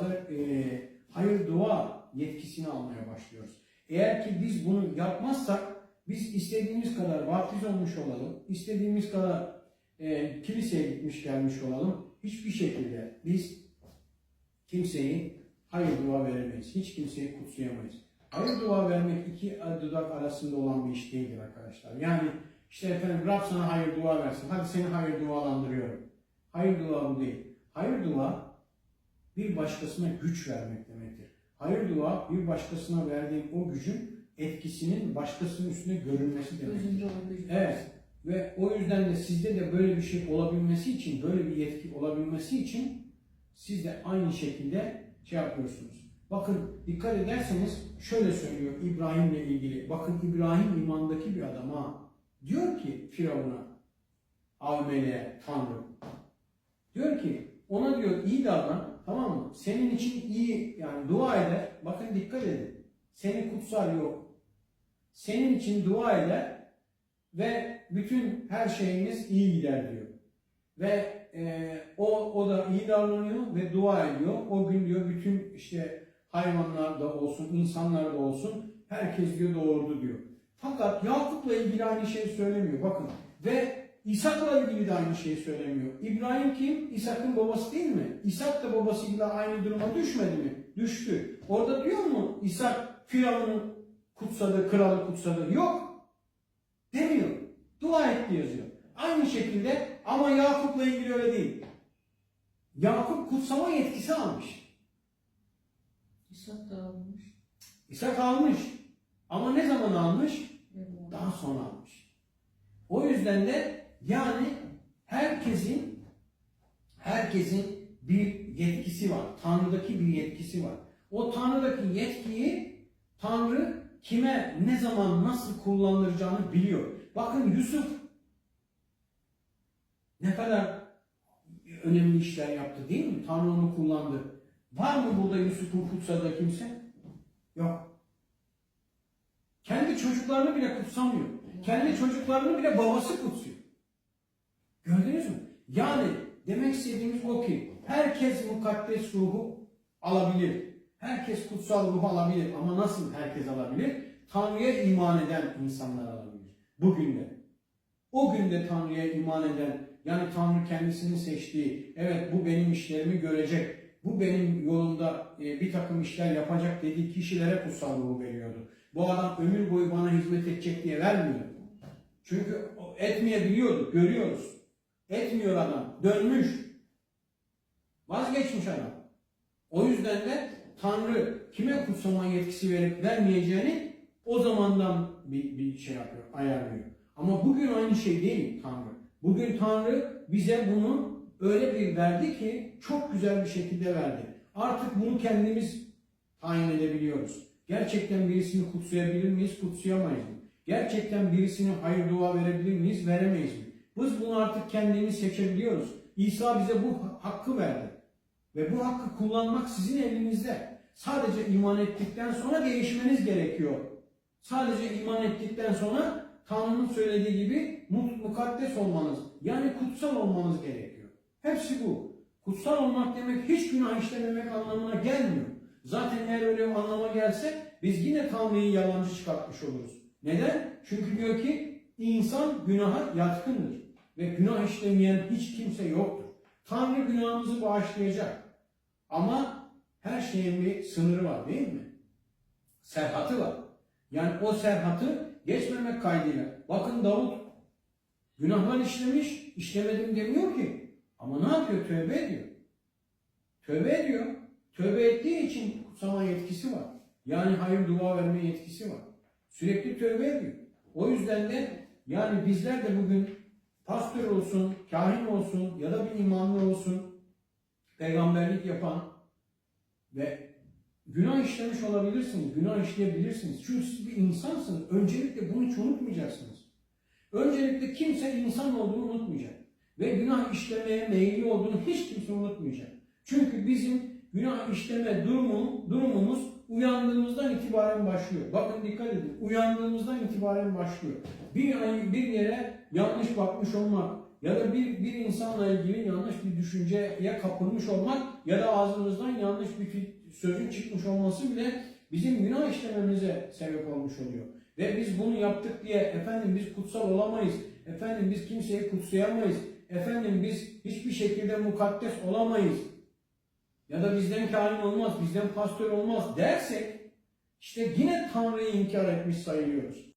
fazla e, hayır dua yetkisini almaya başlıyoruz. Eğer ki biz bunu yapmazsak biz istediğimiz kadar vaftiz olmuş olalım, istediğimiz kadar e, kiliseye gitmiş gelmiş olalım. Hiçbir şekilde biz kimseyi hayır dua veremeyiz. Hiç kimseyi kutsayamayız. Hayır dua vermek iki dudak arasında olan bir iş değildir arkadaşlar. Yani işte efendim Rab sana hayır dua versin. Hadi seni hayır dualandırıyorum. Hayır dua bu değil. Hayır dua bir başkasına güç vermek demektir. Hayır dua bir başkasına verdiğin o gücün etkisinin başkasının üstüne görünmesi demektir. Evet. Ve o yüzden de sizde de böyle bir şey olabilmesi için, böyle bir yetki olabilmesi için siz de aynı şekilde şey yapıyorsunuz. Bakın dikkat ederseniz şöyle söylüyor İbrahim'le ilgili. Bakın İbrahim imandaki bir adam ha. Diyor ki Firavun'a, Avmele'ye, Tanrı. Diyor ki ona diyor iyi davran tamam mı? Senin için iyi yani dua eder. Bakın dikkat edin. Seni kutsal yok. Senin için dua eder ve bütün her şeyimiz iyi gider diyor. Ve e, o o da iyi davranıyor ve dua ediyor. O gün diyor bütün işte hayvanlar da olsun, insanlar da olsun herkes diyor doğurdu diyor. Fakat Yakup'la ilgili aynı şeyi söylemiyor. Bakın ve İshak'la ilgili de aynı şeyi söylemiyor. İbrahim kim? İshak'ın babası değil mi? İshak da babasıyla aynı duruma düşmedi mi? Düştü. Orada diyor mu İshak Firavun'u kutsadı, kralı kutsadı? Yok. Demiyor. Dua etti yazıyor. Aynı şekilde ama Yakup'la ilgili öyle değil. Yakup kutsama yetkisi almış. İshak da almış. İshak almış. Ama ne zaman almış? Daha sonra almış. O yüzden de yani herkesin herkesin bir yetkisi var. Tanrı'daki bir yetkisi var. O Tanrı'daki yetkiyi Tanrı kime ne zaman nasıl kullanılacağını biliyor. Bakın Yusuf ne kadar önemli işler yaptı değil mi? Tanrı onu kullandı. Var mı burada Yusuf'un kutsadığı kimse? Yok. Kendi çocuklarını bile kutsamıyor. Kendi çocuklarını bile babası kutsuyor. Gördünüz mü? Yani demek istediğimiz o ki herkes mukaddes ruhu alabilir. Herkes kutsal ruhu alabilir. Ama nasıl herkes alabilir? Tanrı'ya iman eden insanlar alabilir. Bugün de. O günde Tanrı'ya iman eden, yani Tanrı kendisini seçtiği, evet bu benim işlerimi görecek, bu benim yolumda e, bir takım işler yapacak dediği kişilere kutsal ruhu veriyordu. Bu adam ömür boyu bana hizmet edecek diye vermiyor. Çünkü etmeyebiliyordu, görüyoruz. Etmiyor adam, dönmüş. Vazgeçmiş adam. O yüzden de Tanrı kime kutsama yetkisi verip vermeyeceğini o zamandan bir, bir şey yapıyor, ayarlıyor. Ama bugün aynı şey değil Tanrı. Bugün Tanrı bize bunu öyle bir verdi ki çok güzel bir şekilde verdi. Artık bunu kendimiz tayin edebiliyoruz. Gerçekten birisini kutsayabilir miyiz, kutsayamayız mı? Gerçekten birisine hayır dua verebilir miyiz, veremeyiz mi? Biz bunu artık kendimiz seçebiliyoruz. İsa bize bu hakkı verdi. Ve bu hakkı kullanmak sizin elinizde. Sadece iman ettikten sonra değişmeniz gerekiyor. Sadece iman ettikten sonra Tanrı'nın söylediği gibi mukaddes olmanız, yani kutsal olmanız gerekiyor. Hepsi bu. Kutsal olmak demek hiç günah işlememek anlamına gelmiyor. Zaten eğer öyle bir anlama gelse biz yine Tanrı'yı yalancı çıkartmış oluruz. Neden? Çünkü diyor ki insan günaha yatkındır. Ve günah işlemeyen hiç kimse yoktur. Tanrı günahımızı bağışlayacak. Ama her şeyin bir sınırı var değil mi? Serhatı var. Yani o serhatı geçmemek kaydıyla. Bakın Davut günahlar işlemiş, işlemedim demiyor ki. Ama ne yapıyor? Tövbe ediyor. Tövbe ediyor. Tövbe ettiği için kutsama yetkisi var. Yani hayır dua verme yetkisi var. Sürekli tövbe ediyor. O yüzden de yani bizler de bugün pastör olsun, kahin olsun ya da bir imanlı olsun, peygamberlik yapan ve günah işlemiş olabilirsiniz, günah işleyebilirsiniz. Çünkü siz bir insansınız. Öncelikle bunu hiç unutmayacaksınız. Öncelikle kimse insan olduğunu unutmayacak. Ve günah işlemeye meyilli olduğunu hiç kimse unutmayacak. Çünkü bizim günah işleme durumu, durumumuz uyandığımızdan itibaren başlıyor. Bakın dikkat edin. Uyandığımızdan itibaren başlıyor. Bir, bir yere yanlış bakmış olmak, ya da bir, bir insanla ilgili yanlış bir düşünceye kapılmış olmak ya da ağzımızdan yanlış bir sözün çıkmış olması bile bizim günah işlememize sebep olmuş oluyor. Ve biz bunu yaptık diye efendim biz kutsal olamayız, efendim biz kimseyi kutsayamayız, efendim biz hiçbir şekilde mukaddes olamayız ya da bizden kahin olmaz, bizden pastör olmaz dersek işte yine Tanrı'yı inkar etmiş sayılıyoruz.